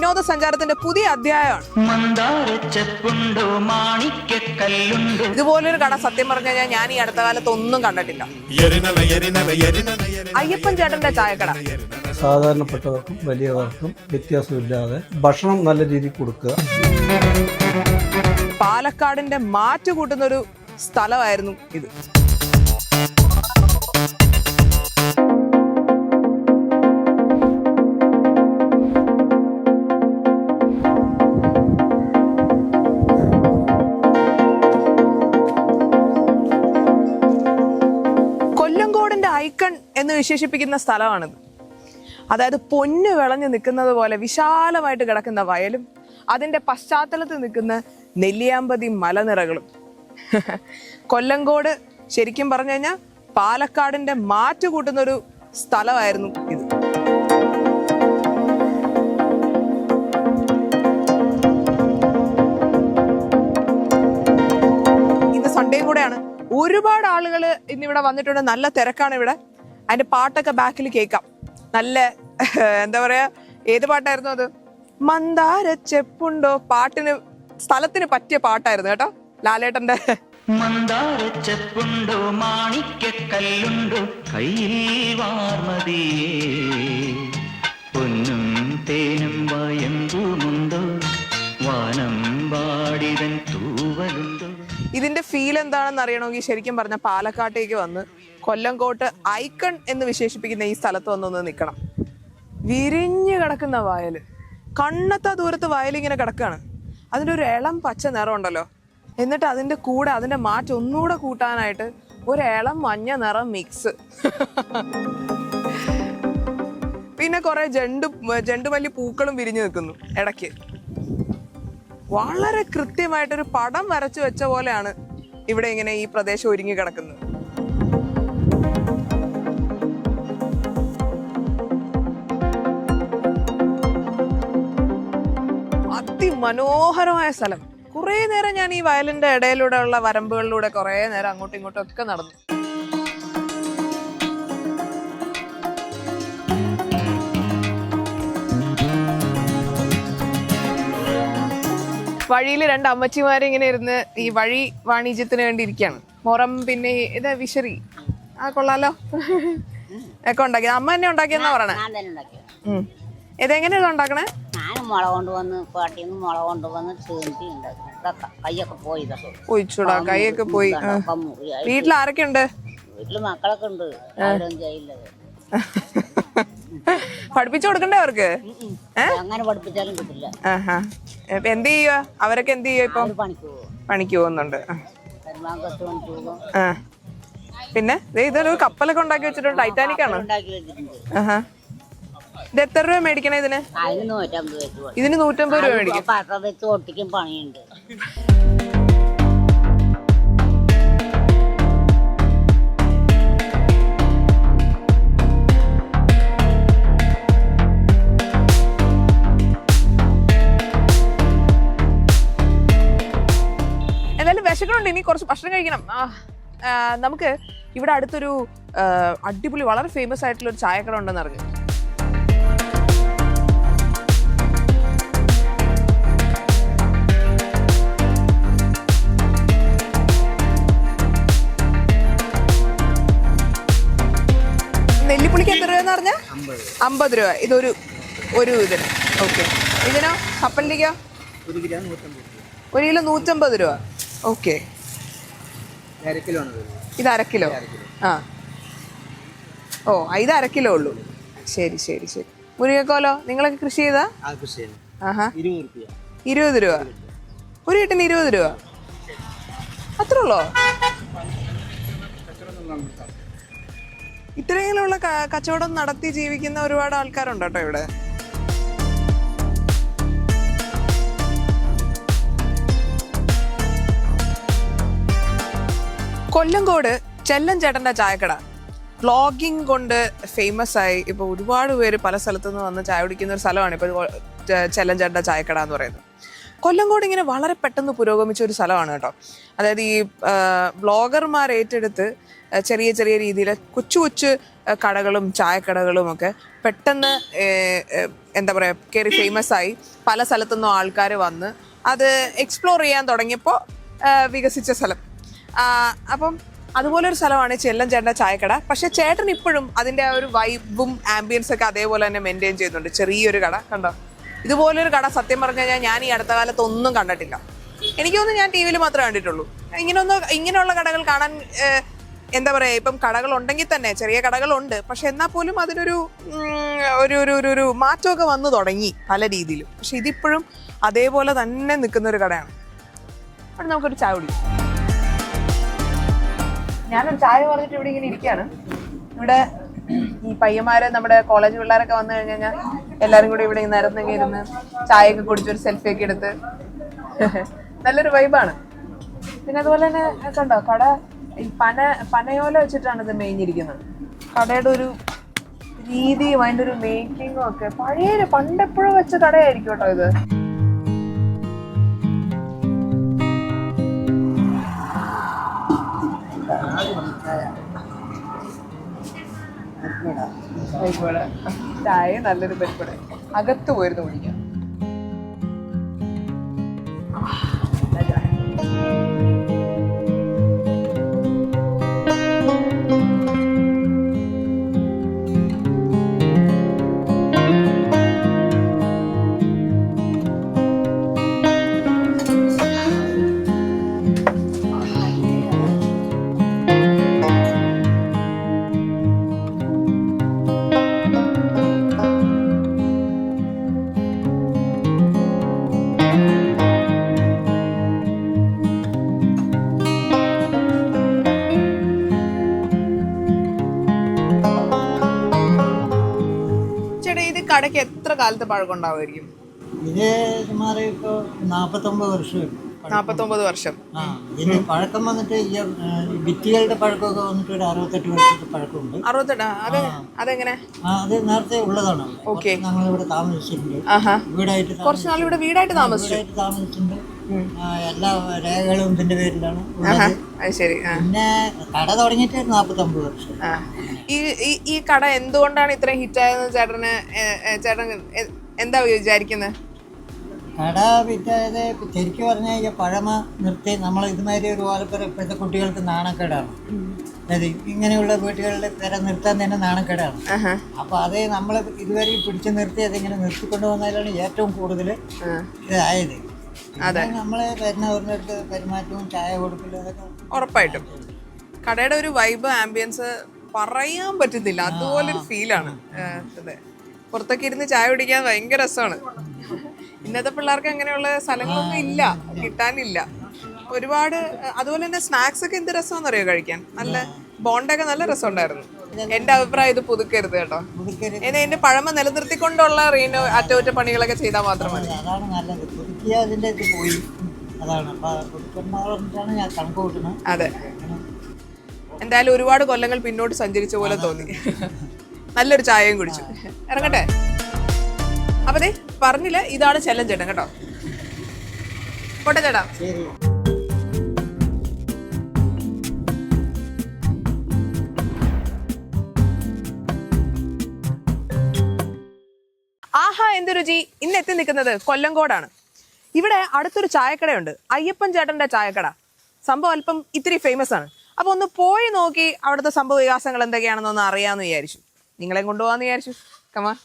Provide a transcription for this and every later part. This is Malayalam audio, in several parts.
വിനോദസഞ്ചാരത്തിന്റെ പുതിയ അധ്യായമാണ്. ഇതുപോലൊരു കട സത്യം പറഞ്ഞു കഴിഞ്ഞാൽ ഞാൻ ഈ അടുത്ത കാലത്ത് ഒന്നും കണ്ടിട്ടില്ല അയ്യപ്പൻ ചേട്ടന്റെ ചായക്കട. സാധാരണപ്പെട്ടവർക്കും വലിയവർക്കും വ്യത്യാസമില്ലാതെ ഭക്ഷണം നല്ല രീതിയിൽ കൊടുക്കുക. പാലക്കാടിന്റെ മാറ്റ് കൂട്ടുന്ന ഒരു സ്ഥലമായിരുന്നു ഇത്. വിശേഷിപ്പിക്കുന്ന സ്ഥലമാണിത്. അതായത് പൊന്ന് വിളഞ്ഞു നിൽക്കുന്നത് പോലെ വിശാലമായിട്ട് കിടക്കുന്ന വയലും അതിന്റെ പശ്ചാത്തലത്തിൽ നിൽക്കുന്ന നെല്ലിയാമ്പതി മലനിരകളും. കൊല്ലങ്കോട് ശരിക്കും പറഞ്ഞു കഴിഞ്ഞാൽ പാലക്കാടിന്റെ മാറ്റ് കൂട്ടുന്ന ഒരു സ്ഥലമായിരുന്നു ഇത്. ഇന്ന് സൺഡേയും കൂടെയാണ്. ഒരുപാട് ആളുകൾ ഇന്നിവിടെ വന്നിട്ടുണ്ട്. നല്ല തിരക്കാണ് ഇവിടെ. അതിന്റെ പാട്ടൊക്കെ ബാക്കിൽ കേൾക്കാം. നല്ല എന്താ പറയാ ഏത് പാട്ടായിരുന്നു അത്? മന്ദാര ചെപ്പുണ്ടോ പാട്ടിന് സ്ഥലത്തിന് പറ്റിയ പാട്ടായിരുന്നു കേട്ടോ ലാലേട്ടന്റെ. മന്ദാര ചെപ്പുണ്ടോ മാണിക്ക കല്ലുണ്ടോ കയ്യിൽ വാർമതിയേ. പൊന്നും തേനും വയമ്പൂമുണ്ടോ? വാനം തൂവലുണ്ടോ ഇതിന്റെ ഫീൽ എന്താണെന്ന് അറിയണമെങ്കിൽ ശരിക്കും പറഞ്ഞ പാലക്കാട്ടേക്ക് വന്ന് കൊല്ലംകോട്ട് ഐക്കൺ എന്ന് വിശേഷിപ്പിക്കുന്ന ഈ സ്ഥലത്ത് വന്നൊന്ന് നിൽക്കണം വിരിഞ്ഞു കിടക്കുന്ന വയൽ. കണ്ണത്ത ദൂരത്ത് വയലിങ്ങനെ കിടക്കുകയാണ് അതിന്റെ ഒരു ഇളം പച്ച നിറം ഉണ്ടല്ലോ. എന്നിട്ട് അതിന്റെ കൂടെ അതിന്റെ മാറ്റം ഒന്നുകൂടെ കൂട്ടാനായിട്ട് ഒരു ഇളം മഞ്ഞ നിറം മിക്സ് പിന്നെ കുറേ ജണ്ടു ജണ്ടുമല്ലി പൂക്കളും വിരിഞ്ഞു നിൽക്കുന്നു ഇടയ്ക്ക്. വളരെ കൃത്യമായിട്ടൊരു പടം വരച്ചു വെച്ച പോലെയാണ് ഇവിടെ ഇങ്ങനെ ഈ പ്രദേശം ഒരുങ്ങി കിടക്കുന്നത്. അതിമനോഹരമായ സ്ഥലം. കുറേ നേരം ഞാൻ ഈ വയലിന്റെ ഇടയിലൂടെ ഉള്ള വരമ്പുകളിലൂടെ കുറേ നേരം അങ്ങോട്ടും ഇങ്ങോട്ടും ഒക്കെ നടന്നു. വഴിയിൽ രണ്ട് അമ്മച്ചിമാരെ ഇങ്ങനെ ഇരുന്ന് ഈ വഴി വാണിജ്യത്തിന് വേണ്ടി ഇരിക്കുകയാണ് മുറം പിന്നെ ഇത് വിശറി ആ കൊള്ളാലോ. ഒക്കെ ഉണ്ടാക്കിയത്. അമ്മ തന്നെ ഉണ്ടാക്കിയെന്നാ പറയണേ. ഇതെങ്ങനെയാണ് ഉണ്ടാക്കണേ? ഞാൻ കൊണ്ടുവന്ന് പാട്ടിൽ നിന്ന് മുള കൊണ്ടുവന്ന് ചീന്തി ഉണ്ടാക്കി ഇതൊക്കെ കൈയൊക്കെ പോയി ഒഴിച്ചൂടാ കൈയൊക്കെ പോയി. വീട്ടിൽ ആരൊക്കെ ഉണ്ട് വീട്ടിൽ മക്കളൊക്കെ ഉണ്ട്. ചെയ്യില്ലത് പഠിപ്പിച്ചു കൊടുക്കണ്ടേ അവർക്ക്? അങ്ങനെ പഠിപ്പിച്ചാലും കിട്ടില്ല. എന്ത് ചെയ്യുക അവരൊക്കെ എന്ത് ചെയ്യുക ഇപ്പൊ? പണിക്ക് പോകും. പോകുന്നുണ്ട്. പിന്നെ? ഇതൊരു കപ്പലൊക്കെ ഉണ്ടാക്കി വെച്ചിട്ടുണ്ട്. ടൈറ്റാനിക് ആണ്? ഇത് എത്ര രൂപ മേടിക്കണേ ഇതിന്? ഇതിന് നൂറ്റമ്പത് രൂപ മേടിക്കും പണിയുണ്ട്. വിശക്കണുണ്ട് ഇനി കുറച്ച് ഭക്ഷണം കഴിക്കണം. നമുക്ക് ഇവിടെ അടുത്തൊരു അടിപൊളി വളരെ ഫേമസ് ആയിട്ടുള്ള ഒരു ചായക്കട ഉണ്ടെന്ന് അറിഞ്ഞു. നെല്ലിപ്പുളിക്ക് എത്ര രൂപ പറഞ്ഞ? അമ്പത് രൂപ. ഇതൊരു ഒരു ഇതിന്. ഓക്കെ ഇതിനോ? കപ്പലിലേക്കോ ഒരു കിലോ നൂറ്റമ്പത് രൂപ. ഓക്കെ. ഇത് അര കിലോ ആ. ഓ ഇത് അര കിലോ ഉള്ളൂ. ശരി ശരി ശരി. മുരിങ്ങക്കോലോ? നിങ്ങളൊക്കെ കൃഷി ചെയ്താ? ആഹാ. ഇരുപത് രൂപ? ഒരു കിട്ടിന് ഇരുപത് രൂപ? അത്ര ഉള്ളോ? ഇത്രയെങ്കിലുള്ള കച്ചവടം നടത്തി ജീവിക്കുന്ന ഒരുപാട് ആൾക്കാരുണ്ട് കേട്ടോ ഇവിടെ? കൊല്ലങ്കോട് ചെല്ലൻ ചേട്ടന്റെ ചായക്കട. വ്ളോഗിങ് കൊണ്ട് ഫേമസ് ആയി. ഇപ്പൊ ഒരുപാട് പേര് പല സ്ഥലത്തു നിന്ന് വന്ന് ചായ കുടിക്കുന്ന ഒരു സ്ഥലമാണ് ഇപ്പൊ ചെല്ലം ചേട്ടന്റെ ചായക്കട എന്ന് പറയുന്നത്. കൊല്ലങ്കോട് ഇങ്ങനെ വളരെ പെട്ടെന്ന് പുരോഗമിച്ച ഒരു സ്ഥലമാണ് കേട്ടോ. അതായത് ഈ ബ്ലോഗർമാർ ഏറ്റെടുത്ത് ചെറിയ ചെറിയ രീതിയിൽ കൊച്ചു കൊച്ചു കടകളും ചായക്കടകളും ഒക്കെ പെട്ടെന്ന് എന്താ പറയുക കയറി ഫേമസ് ആയി. പല സ്ഥലത്തുനിന്നും ആൾക്കാർ വന്ന് അത് എക്സ്പ്ലോർ ചെയ്യാൻ തുടങ്ങിയപ്പോൾ വികസിച്ച സ്ഥലം. അപ്പം അതുപോലെ ഒരു സ്ഥലമാണ് ചെല്ലം ചേട്ടന്റെ ചായക്കട. പക്ഷെ ചേട്ടൻ ഇപ്പോഴും അതിന്റെ ആ ഒരു വൈബും ആംബിയൻസ് ഒക്കെ അതേപോലെ തന്നെ മെയിന്റെയിൻ ചെയ്യുന്നുണ്ട്. ചെറിയൊരു കട കണ്ടോ? ഇതുപോലൊരു കട സത്യം പറഞ്ഞു കഴിഞ്ഞാൽ ഞാൻ ഈ അടുത്ത കാലത്ത് ഒന്നും കണ്ടിട്ടില്ല. എനിക്കൊന്നും ഞാൻ ടി വിയിൽ മാത്രമേ കണ്ടിട്ടുള്ളൂ. ഇങ്ങനെയൊന്ന് ഇങ്ങനെയുള്ള കടകൾ കാണാൻ എന്താ പറയുക ഇപ്പം കടകൾ ഉണ്ടെങ്കിൽ തന്നെ ചെറിയ കടകളുണ്ട്. പക്ഷെ എന്നാൽ പോലും അതിനൊരു ഒരു ഒരു ഒരു ഒരു മാറ്റമൊക്കെ വന്നു തുടങ്ങി പല രീതിയിലും. പക്ഷെ ഇതിപ്പോഴും അതേപോലെ തന്നെ നിൽക്കുന്ന ഒരു കടയാണ്. അവിടെ നമുക്കൊരു ചായ കുടിക്കാം. ഞാനൊരു ചായ പറഞ്ഞിട്ട് ഇവിടെ ഇങ്ങനെ ഇരിക്കുകയാണ്. ഇവിടെ ഈ പയ്യന്മാര് നമ്മുടെ കോളേജ് പിള്ളേരൊക്കെ വന്നു കഴിഞ്ഞ് കഴിഞ്ഞാൽ എല്ലാരും കൂടി ഇവിടെ നിരന്നൊക്കെ ഇരുന്ന് ചായയൊക്കെ കുടിച്ചൊരു സെൽഫി ഒക്കെ എടുത്ത് നല്ലൊരു വൈബാണ് പിന്നെ അതുപോലെ തന്നെ കണ്ടോ കട ഈ പന പനയോല വെച്ചിട്ടാണ് ഇത് മേഞ്ഞിരിക്കുന്നത്. കടയുടെ ഒരു രീതിയും അതിന്റെ ഒരു മേക്കിങ്ങും ഒക്കെ പഴയ പണ്ടെപ്പോഴും വെച്ച കടയായിരിക്കും കേട്ടോ ഇത്. പരിപ്പുവട ചായ നല്ലൊരു പരിപ്പുട അകത്ത് പോയിരുന്നു കുടിക്കാം കടയ്ക്ക് എത്ര കാലത്തെ പഴക്കം ഉണ്ടാവുമായിരിക്കും ഇത് സുമാർ ഇപ്പോൾ നാൽപ്പത്തൊമ്പത് വർഷം നാപ്പത്തൊമ്പത് വർഷം. ആ ഇതിന് പഴക്കം വന്നിട്ട് ഈ ഭിത്തികളുടെ പഴക്കമൊക്കെ വന്നിട്ട് ഒരു അറുപത്തെട്ട് വർഷത്തെ പഴക്കമുണ്ട്. അറുപത്തെട്ട് അത് അതെങ്ങനെ? ആ അത് നേരത്തെ ഉള്ളതാണ്. ഓക്കെ. ഞങ്ങളിവിടെ താമസിച്ചിട്ടുണ്ട്. ആഹാ. വീടായിട്ട് കുറച്ച് നാൾ ഇവിടെ വീടായിട്ട് താമസിച്ചു. വീടായിട്ട് താമസിച്ചിട്ടുണ്ട്. എല്ലാ രേഖകളും ഇതിന്റെ പേരിലാണ് അത് ശരി പിന്നെ കട തുടങ്ങിയിട്ട് നാപ്പത്തൊമ്പത് വർഷം. ഈ ഈ- കട എന്തുകൊണ്ടാണ് ഇത്രയും ഹിറ്റായതെന്ന് ചേട്ടന് ചേട്ടൻ എന്താ വിചാരിക്കുന്നത്? കട വിറ്റായത് ശരിക്കും പറഞ്ഞാൽ ഈ പഴമ നിർത്തി നമ്മൾ ഇതുമാതിരി ഒരു ഓലപ്പുര ഇപ്പോഴത്തെ കുട്ടികൾക്ക് നാണക്കേടാണ്. അതായത് ഇങ്ങനെയുള്ള വീട്ടുകളിൽ പേരെ നിർത്താൻ തന്നെ നാണക്കേടാണ്. അപ്പൊ അത് നമ്മൾ ഇതുവരെ പിടിച്ചു നിർത്തി അതിങ്ങനെ നിർത്തിക്കൊണ്ടു വന്നതിലാണ് ഏറ്റവും കൂടുതൽ. ഇതായത്. പിന്നെ നമ്മളെ വരുന്നവരുടെ പെരുമാറ്റവും ചായ കൊടുക്കലും ഉറപ്പായിട്ടും. കടയുടെ ഒരു വൈബ് ആംബിയൻസ് പറയാൻ പറ്റുന്നില്ല. അതുപോലൊരു ഫീലാണ് അതെ. പുറത്തൊക്കെ ഇരുന്ന് ചായ കുടിക്കാൻ ഭയങ്കര രസമാണ്. ഇന്നത്തെ പിള്ളേർക്ക് അങ്ങനെയുള്ള സ്ഥലങ്ങളൊന്നും ഇല്ല. കിട്ടാനില്ല. ഒരുപാട് അതുപോലെ തന്നെ സ്നാക്സ് ഒക്കെ എന്ത് രസമാണെന്നറിയോ കഴിക്കാൻ? നല്ല ബോണ്ടൊക്കെ നല്ല രസമുണ്ടായിരുന്നു. എന്റെ അഭിപ്രായം ഇത് പുതുക്കരുത് കേട്ടോ. എന്നെ എന്റെ പഴമ നിലനിർത്തിക്കൊണ്ടുള്ള റീനോ അറ്റകുറ്റപ്പണികളൊക്കെ ചെയ്താൽ മാത്രം മതി. നല്ലത് അതിന്റെ ഇത് പോയി. അതാണ്. പറഞ്ഞിട്ടാണ് ഞാൻ കണക്ക് കൂട്ടുന്നത്. അതെ. എന്തായാലും ഒരുപാട് കൊല്ലങ്ങൾ പിന്നോട്ട് സഞ്ചരിച്ച പോലെ തോന്നി. നല്ലൊരു ചായയും കുടിച്ചു. ഇറങ്ങട്ടെ? അപ്പൊ ദേ പറഞ്ഞില്ല ഇതാണ് ചെല്ലം ചേട്ടൻ കേട്ടോ. പോട്ടെ ചേട്ടാ. ആഹാ എന്ത് രുചി? ഇന്ന് എത്തി നിൽക്കുന്നത് കൊല്ലങ്കോടാണ്. ഇവിടെ അടുത്തൊരു ചായക്കടയുണ്ട്. അയ്യപ്പൻ ചേട്ടന്റെ ചായക്കട. സംഭവം അല്പം ഇത്തിരി ഫേമസ് ആണ്. അപ്പൊ ഒന്ന് പോയി നോക്കി അവിടുത്തെ സംഭവ വികാസങ്ങൾ എന്തൊക്കെയാണെന്ന് ഒന്ന് അറിയാമെന്ന് വിചാരിച്ചു. നിങ്ങളെ കൊണ്ടുപോകാന്ന് വിചാരിച്ചു. കമാ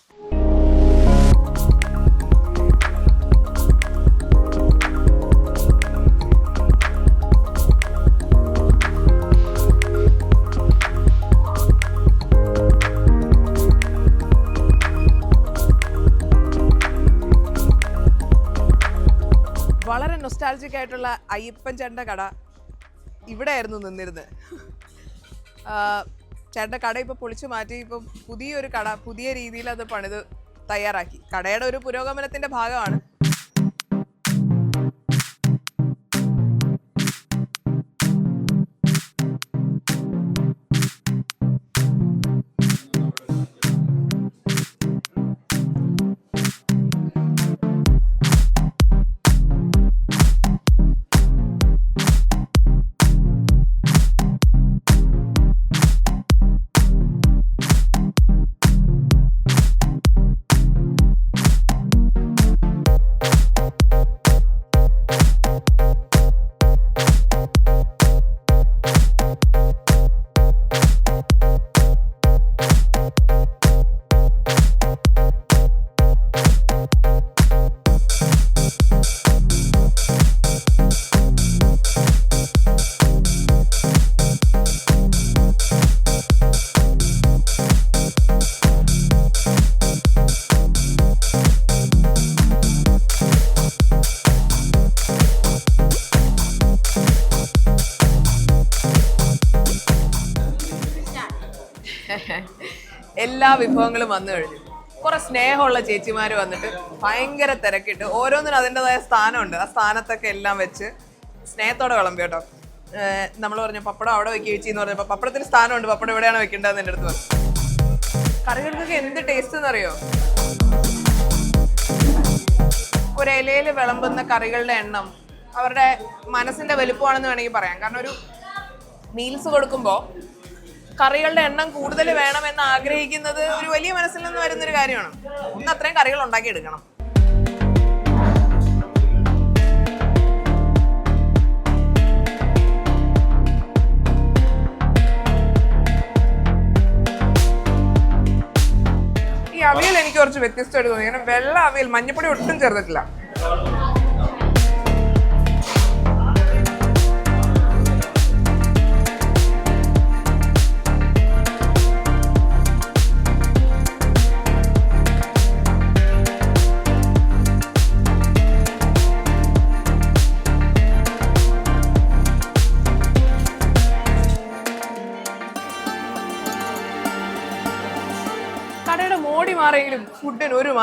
നൊസ്റ്റാൾജിക് ആയിട്ടുള്ള അയ്യപ്പൻ ചേട്ടന്റെ കട ഇവിടെ ആയിരുന്നു നിന്നിരുന്നത് ചേട്ടന്റെ കട ഇപ്പോൾ പൊളിച്ചു മാറ്റി ഇപ്പം പുതിയൊരു കട പുതിയ രീതിയിൽ അത് പണിത് തയ്യാറാക്കി. കടയുടെ ഒരു പുരോഗമനത്തിന്റെ ഭാഗമാണ്. എല്ലാ വിഭവങ്ങളും വന്നു കഴിഞ്ഞു. കുറെ സ്നേഹമുള്ള ചേച്ചിമാർ വന്നിട്ട് ഭയങ്കര തിരക്കിട്ട് ഓരോന്നിനും അതിന്റെതായ സ്ഥാനമുണ്ട്. ആ സ്ഥാനത്തൊക്കെ എല്ലാം വെച്ച് സ്നേഹത്തോടെ വിളമ്പി കേട്ടോ. നമ്മൾ പറഞ്ഞു പപ്പടം അവിടെ വെക്കി ചേച്ചി എന്ന് പറഞ്ഞപ്പോൾ പപ്പടത്തിന് സ്ഥാനമുണ്ട്. പപ്പടം എവിടെയാണ് വെക്കേണ്ടതെന്ന് എന്റെ അടുത്ത് പറഞ്ഞു. കറികൾക്കൊക്കെ എന്ത് ടേസ്റ്റ് എന്നറിയോ? ഒരു ഇലയിൽ വിളമ്പുന്ന കറികളുടെ എണ്ണം അവരുടെ മനസ്സിന്റെ വലുപ്പമാണെന്ന് വേണമെങ്കിൽ പറയാം. കാരണം ഒരു മീൽസ് കൊടുക്കുമ്പോൾ കറികളുടെ എണ്ണം കൂടുതൽ വേണമെന്ന് ആഗ്രഹിക്കുന്നത് ഒരു വലിയ മനസ്സിൽ നിന്ന് വരുന്നൊരു കാര്യമാണ്. ഒന്ന് അത്രയും കറികൾ ഉണ്ടാക്കി എടുക്കണം ഈ അവിയൽ എനിക്ക് കുറച്ച് വ്യത്യസ്തമായിട്ട് തോന്നി. കാരണം വെള്ള അവിയൽ മഞ്ഞപ്പൊടി ഒട്ടും ചേർത്തിട്ടില്ല.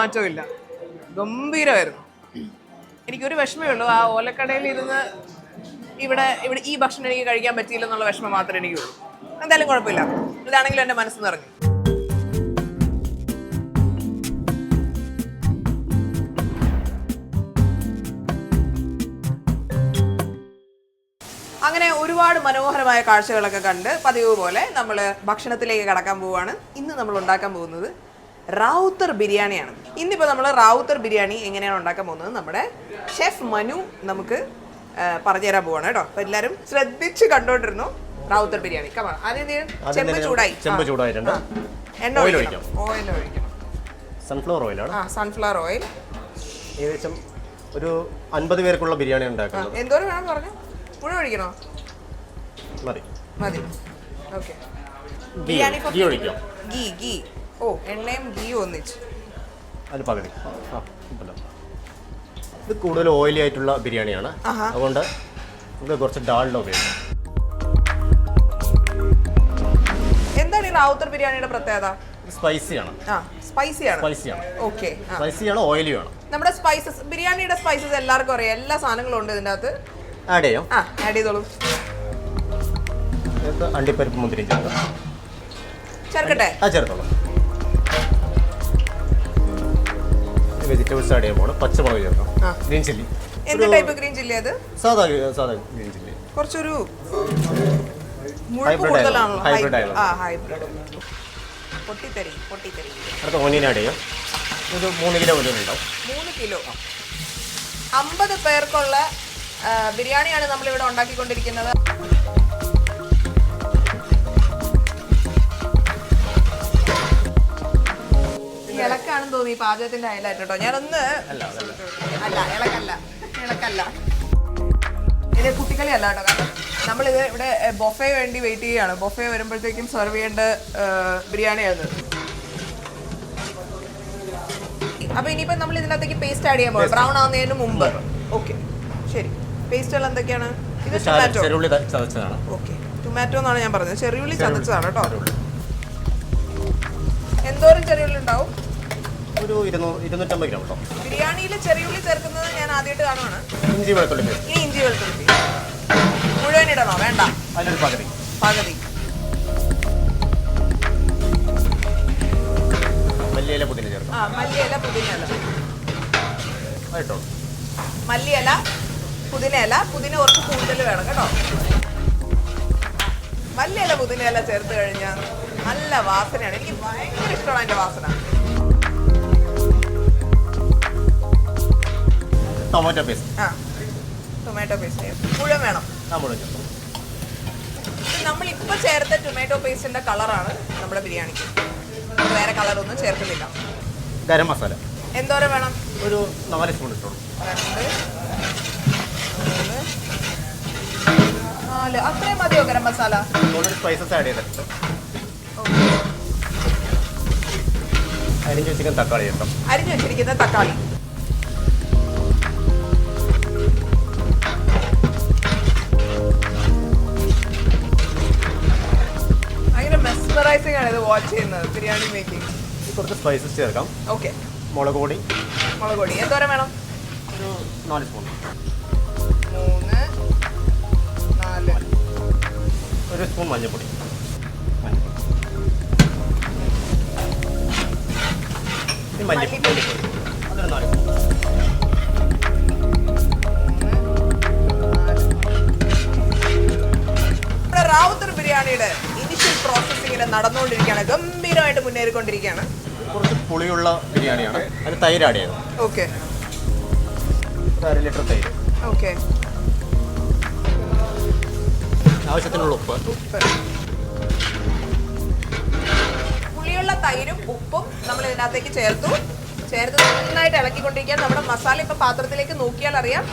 മാറ്റവും ഇല്ല ഗംഭീരമായിരുന്നു. എനിക്കൊരു വിഷമേ ഉള്ളൂ. ആ ഓലക്കടയിൽ ഇരുന്ന് ഇവിടെ ഇവിടെ ഈ ഭക്ഷണം എനിക്ക് കഴിക്കാൻ പറ്റിയില്ല എന്നുള്ള വിഷമം മാത്രമേ എനിക്കുള്ളൂ. എന്തായാലും കുഴപ്പമില്ല. ഇതാണെങ്കിലും എന്റെ മനസ്സ് നിറഞ്ഞു. അങ്ങനെ ഒരുപാട് മനോഹരമായ കാഴ്ചകളൊക്കെ കണ്ട് പതിവ് പോലെ നമ്മൾ ഭക്ഷണത്തിലേക്ക് കടക്കാൻ പോവുകയാണ്. ഇന്ന് നമ്മൾ ഉണ്ടാക്കാൻ പോകുന്നത് റാവുത്തർ ബിരിയാണിയാണ്. ഇന്നിപ്പോൾ നമ്മൾ റാവുത്തർ ബിരിയാണി എങ്ങനെയാണ് ഉണ്ടാക്കാൻ പോകുന്നത്? നമ്മുടെ ഷെഫ് മനു നമുക്ക് പറഞ്ഞു പറഞ്ഞുതരാൻ പോവാണ് കേട്ടോ. അപ്പോൾ എല്ലാവരും ശ്രദ്ധിച്ച് കണ്ടോണ്ടിരുന്നു റാവുത്തർ ബിരിയാണി. കമാ ആദ്യം ചെമ്പ് ചൂടായി. ചെമ്പ് ചൂടായിട്ടുണ്ട്. എണ്ണ ഓയിൽ ഒഴിക്കണം. ഓയിൽ ഒഴിക്കണം. സൺഫ്ലവർ ഓയിലാണ് ആ സൺഫ്ലവർ ഓയിൽ ഏകദേശം ഒരു അൻപത് പേർക്കുള്ള ബിരിയാണി ഉണ്ടാക്കുന്നത്. എന്തോരം വേണം പറഞ്ഞു? മുഴുവൻ ഒഴിക്കണോ? മതി. മതി. ഓക്കെ. ബിരിയാണി ഗീ ഒഴിക്കാം. ഗീ ഗീ. ഓ എണ്ണയും ഗീയും ഒന്നിച്ച്. അതിൽ പകുതി. ആ കുഴപ്പമില്ല. ഇത് കൂടുതൽ ഓയിലി ആയിട്ടുള്ള ബിരിയാണിയാണ്. ആഹാ. അതുകൊണ്ട് നമുക്ക് കുറച്ച് ഡാളിന്റെ ഉപയോഗിക്കാം. എന്താണ് ഈ റാവുത്തർ ബിരിയാണിയുടെ പ്രത്യേകത? ഇത് സ്പൈസിയാണ് ആ സ്പൈസിയാണ് സ്പൈസിയാണ് ഓക്കെ ആ. സ്പൈസിയാണ് ഓയിലിയാണ് നമ്മുടെ സ്പൈസസ് ബിരിയാണിയുടെ സ്പൈസസ് എല്ലാവർക്കും അറിയാം. എല്ലാ സാധനങ്ങളും ഉണ്ട് ഇതിന്റെ അകത്ത് ആഡ് ചെയ്യാം? ആ ആഡ് ചെയ്തോളൂ. ഇതിനകത്ത് അണ്ടിപ്പരിപ്പ് മുന്തിരി ചേർക്കാം ചേർക്കട്ടെ? ആ ചേർത്തോളാം. വെജിറ്റബിൾസ് ആഡ് ചെയ്യുമ്പോൾ പച്ചമുളക് ചേർക്കാം. ഗ്രീൻ ചില്ലി എന്ത് ടൈപ്പ് ഗ്രീൻ ചില്ലി അത്? സാധാ സാധാ ഗ്രീൻ ചില്ലി കുറച്ചൊരു ഹൈബ്രിഡ് ഹൈബ്രിഡ് അടുത്ത ഓനിയൻ ആഡ് ചെയ്യാം. ഇത് മൂന്ന് കിലോ ഓനിയൻ ഉണ്ടാവും മൂന്ന് കിലോ അമ്പത് പേർക്കുള്ള ബിരിയാണിയാണ് നമ്മളിവിടെ ഉണ്ടാക്കിക്കൊണ്ടിരിക്കുന്നത്. ഇളക്കാണെന്ന് തോന്നി. പാചകത്തിന്റെ അയലായിട്ട് കേട്ടോ ഞാനൊന്ന് അല്ല ഇളക്കല്ല. ഇളക്കല്ല. ഇത് കുട്ടിക്കളി അല്ല കേട്ടോ. കാരണം നമ്മളിത് ഇവിടെ ബൊഫെ വേണ്ടി വെയിറ്റ് ചെയ്യുകയാണ്. ബൊഫെ വരുമ്പോഴത്തേക്കും സെർവ് ചെയ്യേണ്ട ബിരിയാണി ബിരിയാണിയാണ് അപ്പൊ ഇനിയിപ്പോ നമ്മൾ ഇതിനകത്തേക്ക് പേസ്റ്റ് ആഡ് ചെയ്യാൻ പോകും ബ്രൗൺ ആവുന്നതിന് മുമ്പ്. ഓക്കെ ശരി. പേസ്റ്റുകൾ എന്തൊക്കെയാണ്? ഇത് ഓക്കെ ടൊമാറ്റോ എന്നാണ് ഞാൻ പറഞ്ഞത്. ചെറിയുള്ളി ചതച്ചതാണ് കേട്ടോ. എന്തോരം ചെറിയുള്ളി ഉണ്ടാവും? ഒരു ഇരുന്നൂറ് ഇരുന്നൂറ്റമ്പത് ഗ്രാം കേട്ടോ. ബിരിയാണിയിൽ ചെറിയുള്ളി ചേർക്കുന്നത് ഞാൻ ആദ്യമായിട്ട് കാണുവാണ്. ഇഞ്ചി വെളുത്തുള്ളി ഇനി ഇഞ്ചി വെളുത്തുള്ളി മുഴുവൻ ഇടണോ? വേണ്ട. അതിലൊരു പകുതി. പകുതി. മല്ലിയില പുതിന ചേർക്കാം. ആ മല്ലിയില പുതിനയില. ആയിട്ടോ. മല്ലിയില പുതിനയില പുതിന കുറച്ച് കൂടുതൽ വേണം കേട്ടോ. മല്ലിയില പുതിനയില ചേർത്ത് കഴിഞ്ഞാൽ നല്ല വാസനയാണ്. എനിക്ക് ഭയങ്കര ഇഷ്ടമാണ് അതിന്റെ വാസന. Tomato paste. ആ ടൊമാറ്റോ പേസ്റ്റ് മുഴുവൻ വേണം. നമ്മൾ ചേർക്കാം നമ്മൾ ഇപ്പൊ ചേർത്ത ടൊമാറ്റോ പേസ്റ്റിന്റെ കളറാണ് നമ്മുടെ ബിരിയാണിക്ക്. വേറെ കളറൊന്നും ചേർക്കുന്നില്ല. ഗരം മസാല. എന്തോരം വേണം? ഒരു നാല് സ്പൂൺ ഇട്ടോളൂ. രണ്ട് നാല്. അത്രയും മതിയോ ഗരം മസാല? സ്പൈസസ് ആഡ് ചെയ്തിട്ടുണ്ട് അരിഞ്ഞു വെച്ചിരിക്കുന്ന തക്കാളി അരിഞ്ഞു വെച്ചിരിക്കുന്ന തക്കാളി. മെസ്മറൈസിംഗ് ആണ് ഇത് വാച്ച് ചെയ്യുന്നത്. ബിരിയാണി മേക്കിംഗ് കുറച്ച് സ്പൈസസ് ചേർക്കാം. ഓക്കെ മുളക് പൊടി. മുളക് പൊടി. എന്തോരം വേണം? ഒരു നാല് സ്പൂൺ മൂന്ന് നാല്. ഒരു സ്പൂൺ മഞ്ഞൾപ്പൊടി അതൊരു നാല് നമ്മുടെ റാവുത്തർ ബിരിയാണിയുടെ ഇനിഷ്യൽ ഇങ്ങനെ നടന്നുകൊണ്ടിരിക്കുകയാണ്. ഗംഭീരമായിട്ട് മുന്നേറിക്കൊണ്ടിരിക്കുകയാണ്. കുറച്ച് പുളിയുള്ള ബിരിയാണിയാണ്. അത് തൈരാടിയാണ് ഓക്കെ. അര ലിറ്റർ തൈര്. ഓക്കെ. ആവശ്യത്തിനുള്ള ഉപ്പ്. പുളിയുള്ള തൈരും ഉപ്പും നമ്മൾ ഇതിനകത്തേക്ക് ചേർത്തു. ചേർത്ത് നന്നായിട്ട് ഇളക്കിക്കൊണ്ടിരിക്കുക നമ്മുടെ മസാല ഇപ്പൊ പാത്രത്തിലേക്ക് നോക്കിയാൽ അറിയാം.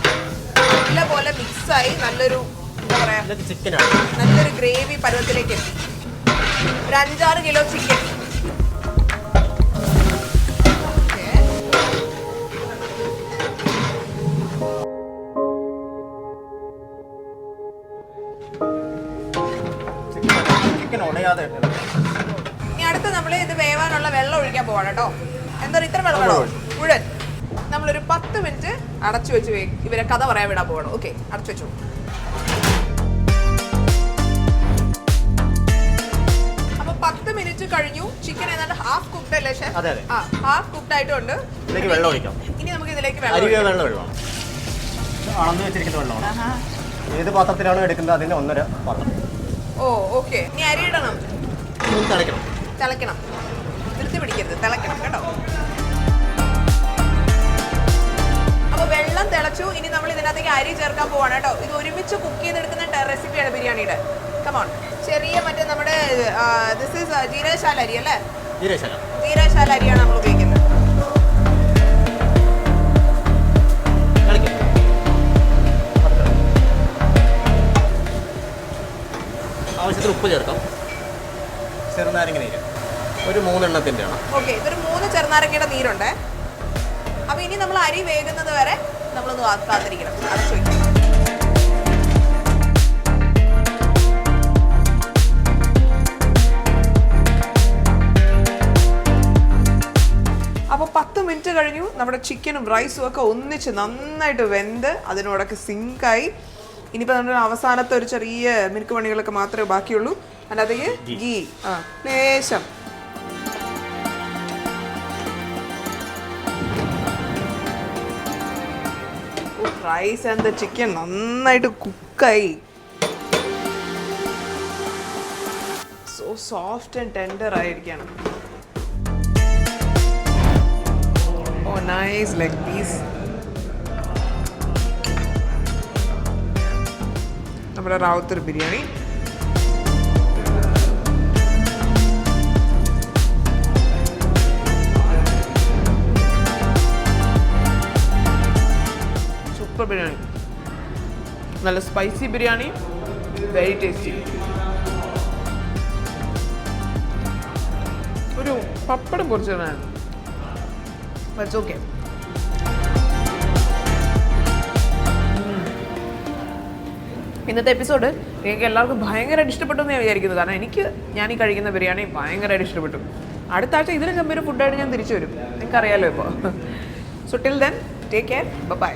നല്ലപോലെ മിക്സായി നല്ലൊരു എന്താ പറയാ ഇതിലേക്ക് ചിക്കനാണ് നല്ലൊരു ഗ്രേവി പരുവത്തിലേക്ക് എത്തി. ഒരു അഞ്ചാറ് കിലോ ചിക്കൻ ഇനി അടുത്ത് നമ്മൾ ഇത് വേവാനുള്ള വെള്ളം ഒഴിക്കാൻ പോവാണ് കേട്ടോ. എന്താ ഇത്ര വെള്ളം മുഴുവൻ. നമ്മളൊരു പത്ത് മിനിറ്റ് അടച്ചു വെച്ച് ഇവരെ കഥ പറയാൻ വിടാൻ പോകണം ഓക്കെ അടച്ചു വെച്ചു. കഴിഞ്ഞു. ചിക്കൻ ഏതാണ്ട് ഹാഫ് കുക്ക്ഡ് അല്ലേ ഷെഫ് അതെ, അതെ. ആ ഹാഫ് കുക്ക്ഡ് ആയിട്ടുണ്ട്. ഇതിലേക്ക് വെള്ളം ഒഴിക്കാം. ഇനി നമുക്ക് ഇതിലേക്ക് വെള്ളം വെള്ളം ഒഴിക്കാം. വെള്ളം വെള്ളമാണ് അളന്ന് വെച്ചിരിക്കുന്ന വെള്ളമാണ്. ഏത് പാത്രത്തിലാണ് എടുക്കുന്നത് അതിന്റെ ഒന്നര പാത്രം. ഓ ഓക്കെ ഇനി അരി ഇടണം. ഒന്ന് തിളയ്ക്കണം. തിളയ്ക്കണം. നിർത്തി പിടിക്കരുത്. തിളയ്ക്കണം കേട്ടോ. അപ്പൊ വെള്ളം തിളച്ചു. ഇനി നമ്മൾ ഇതിനകത്തേക്ക് അരി ചേർക്കാൻ പോവാണ് കേട്ടോ. ഇത് ഒരുമിച്ച് കുക്ക് ചെയ്തെടുക്കുന്ന റെസിപ്പിയാണ് ബിരിയാണിയുടെ. കമോൺ ചെറിയ മറ്റേ നമ്മുടെ ദിസ് ഈസ് ജീരകശാല അരി അല്ലേ? ജീരശാല ജീരകശാല അരിയാണ് നമ്മൾ ഉപയോഗിക്കുന്നത്. ആവശ്യത്തിന് ഉപ്പ് ചേർക്കാം. ചെറുനാരങ്ങ നീര്. ഒരു മൂന്നെണ്ണത്തിന്റെ ആണ്. ഓക്കെ ഇതൊരു മൂന്ന് ചെറുനാരങ്ങയുടെ നീരുണ്ട്. അപ്പോൾ ഇനി നമ്മൾ അരി വേകുന്നത് വരെ നമ്മളൊന്ന് കാത്തിരിക്കണം. അടച്ചു വയ്ക്കണം മിനിറ്റ് കഴിഞ്ഞു. നമ്മുടെ ചിക്കനും റൈസും ഒക്കെ ഒന്നിച്ച് നന്നായിട്ട് വെന്ത് അതിനോടൊക്കെ സിങ്കായി ഇനിയിപ്പോൾ നമ്മുടെ അവസാനത്തെ ഒരു ചെറിയ മിനുക്ക് പണികളൊക്കെ മാത്രമേ ബാക്കിയുള്ളൂ. അല്ലാതെ ഗീ ആ ലേശം. റൈസ് ആൻഡ് ദ ചിക്കൻ നന്നായിട്ട് കുക്കായി സോ സോഫ്റ്റ് ആൻഡ് ടെൻഡർ ആയിരിക്കണം. ഓ നൈസ് ലെഗ് പീസ് നമ്മുടെ റാവുത്തർ ബിരിയാണി. സൂപ്പർ ബിരിയാണി നല്ല സ്പൈസി ബിരിയാണി വെരി ടേസ്റ്റി ഒരു പപ്പടം പൊറിച്ചു തരാനായിരുന്നു ബട്ട്സ് ഓക്കെ ഇന്നത്തെ എപ്പിസോഡ് നിങ്ങൾക്ക് എല്ലാവർക്കും ഭയങ്കരമായിട്ട് ഇഷ്ടപ്പെട്ടു എന്ന് ഞാൻ വിചാരിക്കുന്നു. കാരണം എനിക്ക് ഞാൻ ഈ കഴിക്കുന്ന ബിരിയാണി ഭയങ്കരമായിട്ട് ഇഷ്ടപ്പെട്ടു. അടുത്ത ആഴ്ച ഇതിലും ഗംഭീര ഫുഡായിട്ട് ഞാൻ തിരിച്ചു വരും. നിങ്ങൾക്കറിയാലോ ഇപ്പോൾ so till then take care bye